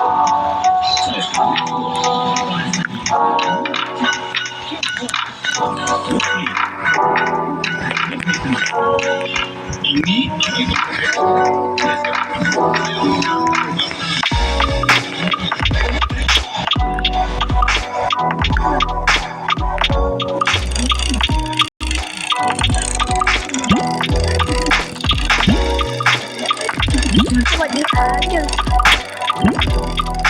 ini สวัสดีค่ะเดี๋ยวเสียงฟังแบ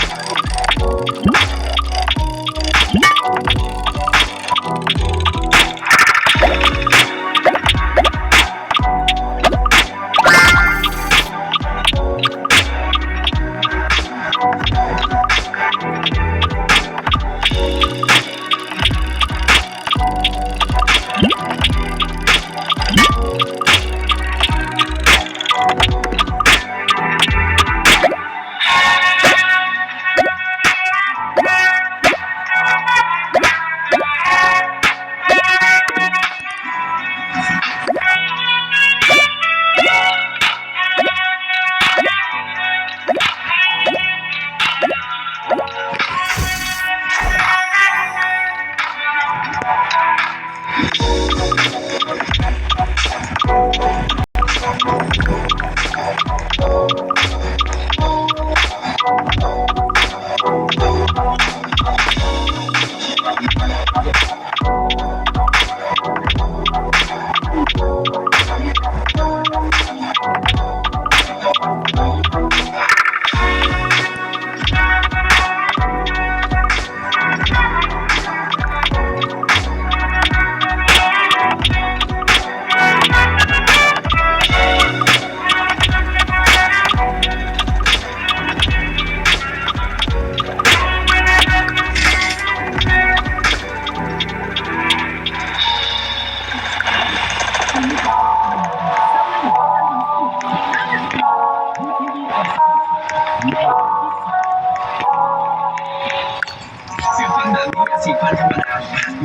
那股劲，反正我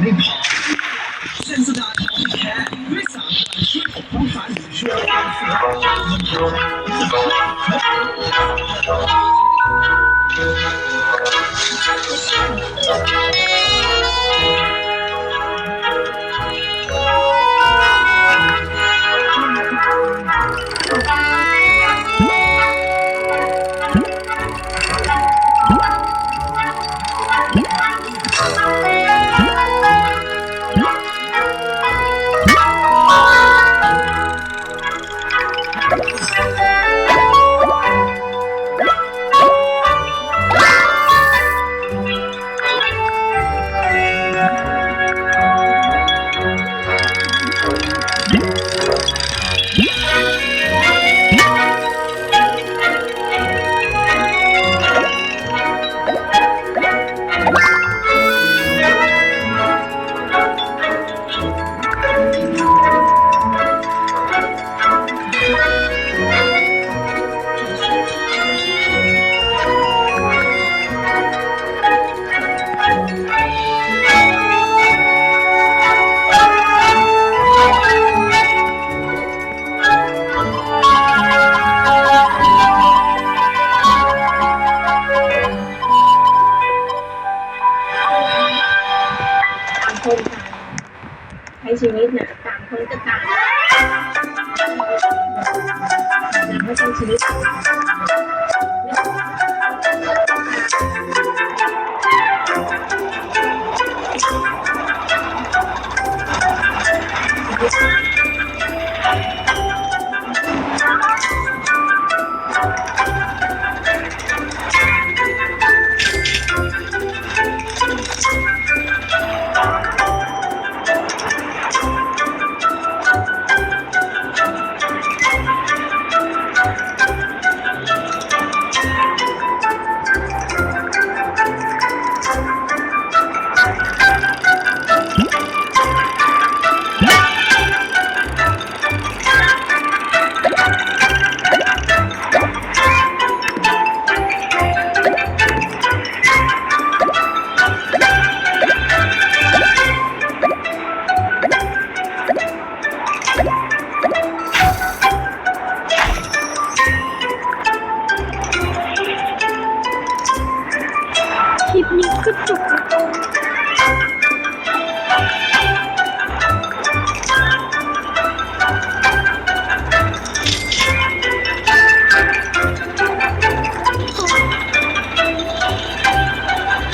得跑。现在的青年，没想说，说不烦，你说。 คนต่ใช้ชีวิตเนี่ยต่างคนก็ต่างนะไม่ใช้ชีวิตไลิปนี้ก็จบแล้ว